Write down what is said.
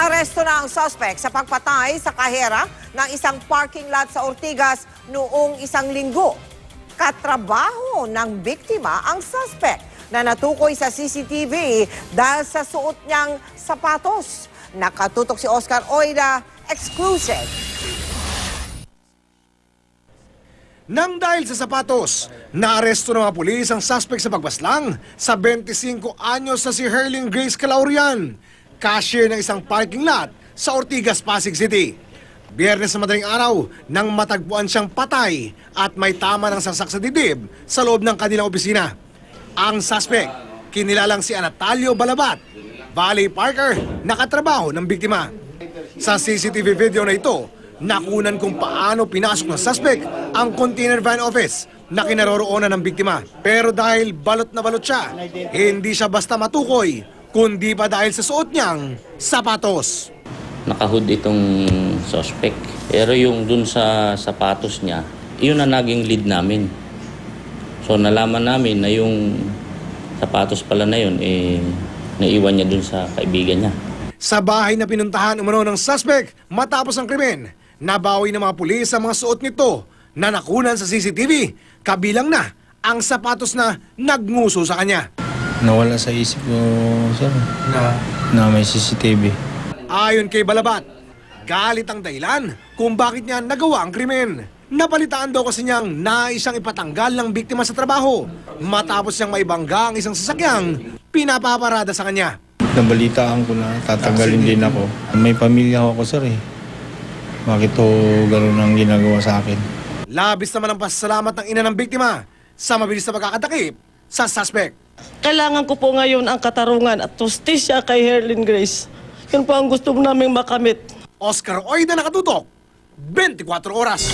Naaresto na ang suspect sa pagpatay sa kahera ng isang parking lot sa Ortigas noong isang linggo. Katrabaho ng biktima ang suspect na natukoy sa CCTV dahil sa suot niyang sapatos. Nakatutok si Oscar Oida, exclusive. Nang dahil sa sapatos, naaresto ng mga pulis ang suspect sa pagbaslang sa 25 anyos na si Herling Grace Calaurian, cashier ng isang parking lot sa Ortigas, Pasig City. Biyernes na madaling araw nang matagpuan siyang patay at may tama ng sasak sa dibdib sa loob ng kanilang opisina. Ang suspect, kinilalang si Anatalio Balabat, Valley Parker, nakatrabaho ng biktima. Sa CCTV video na ito, nakunan kung paano pinasok ng suspect ang container van office na kinaroroonan ng biktima. Pero dahil balot na balot siya, hindi siya basta matukoy, kundi pa dahil sa suot niyang sapatos. Nakahood itong suspect. Pero yung dun sa sapatos niya, yun na naging lead namin. So nalaman namin na yung sapatos pala na yun, eh, naiwan niya dun sa kaibigan niya. Sa bahay na pinuntahan umano ng suspect matapos ang krimen, nabawi ng mga pulis ang mga suot nito na nakunan sa CCTV, kabilang na ang sapatos na nagnguso sa kanya. Nawala sa isip ko, sir, Na na may CCTV. Ayon kay Balabat, galit ang dahilan kung bakit niya nagawa ang krimen. Napalitaan daw kasi niyang nais siyang ipatanggal ng biktima sa trabaho matapos siyang maibangga ang isang sasakyang pinapaparada sa kanya. Nabalitaan ko na tatanggalin din ako. May pamilya ako, sir eh. Bakit to gano'n ang ginagawa sa akin? Labis naman ang pasasalamat ng ina ng biktima sa mabilis na pagkakatakip sa suspect. Kailangan ko po ngayon ang katarungan at justisya kay Herlin Grace. Yun po ang gusto namin makamit. Oscar Oida nakatutok, 24 oras.